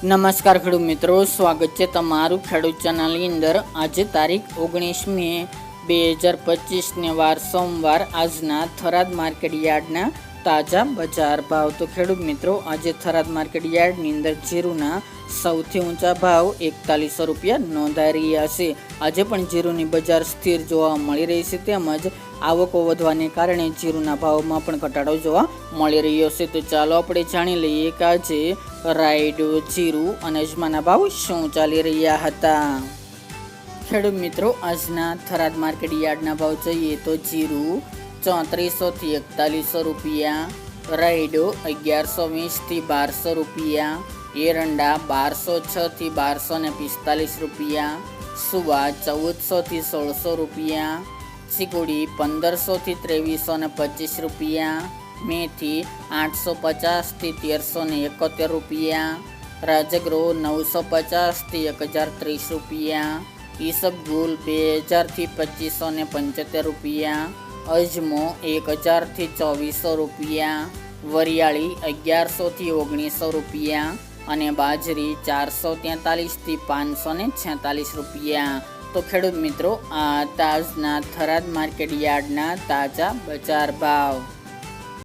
નમસ્કાર ખેડૂત મિત્રો, સ્વાગત છે તમારું ખેડૂત ચેનલની અંદર. આજે તારીખ ઓગણીસ મે બે હજાર પચીસને વાર સોમવાર, આજના થરાદ માર્કેટ યાર્ડના તાજા બજાર ભાવ. તો ખેડૂત મિત્રો, આજે થરાદ માર્કેટ યાર્ડની અંદર જીરુના સૌથી ઊંચા ભાવ એકતાલીસો રૂપિયા નોંધાઈ રહ્યા છે. આજે પણ જીરુની બજાર સ્થિર જોવા મળી રહી છે, તેમજ આવકો વધવાને કારણે જીરુના ભાવમાં પણ ઘટાડો જોવા મળી રહ્યો છે. તો ચાલો આપણે જાણી લઈએ કે આજે રાયડો, જીરું અને અજમાના ભાવ શું ચાલી રહ્યા હતા? ખેડૂત મિત્રો, આજના થરાદ માર્કેટ યાર્ડના ભાવ જોઈએ તો જીરું ચોત્રીસોથી એકતાલીસો રૂપિયા, રાયડો અગિયારસો વીસથી બારસો રૂપિયા, એરંડા બારસો છથી બારસો ને પિસ્તાલીસ રૂપિયા, સુવા ચૌદસોથી સોળસો રૂપિયા, ચીકુડી પંદરસોથી ત્રેવીસો ને પચીસ રૂપિયા મેથી આઠસો પચાસથી તેરસો ને એકોતેર રૂપિયા. રાજગ્રોહ નવસો પચાસથી એક હજાર ત્રીસ રૂપિયા. ઈસબગુલ બે હજારથી પચીસો ને પંચોતેર રૂપિયા. અજમો એક હજારથી ચોવીસો રૂપિયા. વરિયાળી અગિયારસોથી ઓગણીસો રૂપિયા. અને બાજરી ચારસો તેતાલીસથી પાંચસો ને છેતાલીસ રૂપિયા. તો ખેડૂત મિત્રો, આ તાજના થરાદ માર્કેટ યાર્ડના તાજા બજાર ભાવ.